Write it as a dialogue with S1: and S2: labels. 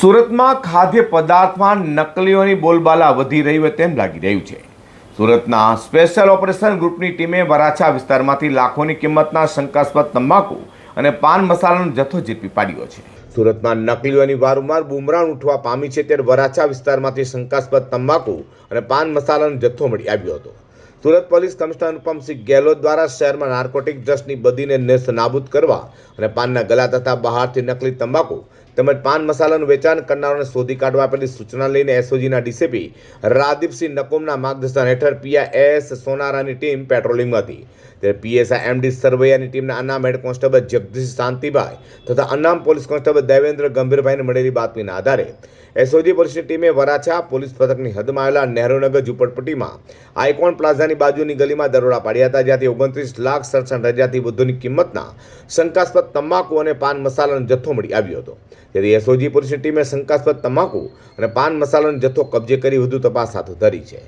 S1: સુરતમાં ખાદ્ય પદાર્થમાં નકલીઓની બોલબાલા વધી રહી હોય તેમ લાગી રહ્યું છે. સુરતના સ્પેશિયલ ઓપરેશન ગ્રુપની ટીમે વરાછા વિસ્તારમાંથી લાખોની કિંમતના શંકાસ્પદ તમાકુ અને પાન મસાલાનો જથ્થો ઝડપી પાડ્યો છે. સુરતમાં નકલીઓની વારંવાર બુમરાણ ઉઠવા પામી છે ત્યારે વરાછા વિસ્તારમાંથી શંકાસ્પદ તમાકુ અને પાન મસાલાનો જથ્થો મળી આવ્યો હતો. સુરત પોલીસ કમિશનર અનુપમસિંહ ગેહલોત દ્વારા શહેરમાં નાર્કોટિક ડ્રગ્સની બદીને નેસ્ત નાબૂદ કરવા અને પાનના ગલા તથા બહારથી નકલી તંબાકુ તેમજ પાન મસાલાનું વેચાણ કરનારોને શોધી કાઢવા આપેલી સૂચના લઈને એસઓજીના ડીસીપી રાદીપસિંહ નકુમના માર્ગદર્શન હેઠળ પીઆઈ એસ સોનારાની ટીમ પેટ્રોલિંગમાં હતી. ત્યારે પીએસઆઈ એમડી સરવૈયાની ટીમના અનામ હેડ કોન્સ્ટેબલ જગદીશ શાંતિભાઈ તથા અનામ પોલીસ કોન્સ્ટેબલ દેવેન્દ્ર ગંભીરભાઈને મળેલી બાતમીના આધારે એસઓજી પોલીસની ટીમે વરાછા પોલીસ પથકની હદમાં આવેલા નહેરુનગર ઝુંપડપટ્ટીમાં આઇકોન પ્લાઝાની બાજુની ગલીમાં દરોડા પાડ્યા હતા, જ્યાંથી ઓગણત્રીસ લાખ સડસઠ હજારથી વધુની કિંમતના શંકાસ્પદ તમાકુ અને પાન મસાલાનો જથ્થો મળી આવ્યો હતો. તેથી એસઓજી પોલીસની ટીમે શંકાસ્પદ તમાકુ અને પાન મસાલાનો જથ્થો કબજે કરી વધુ તપાસ હાથ ધરી છે.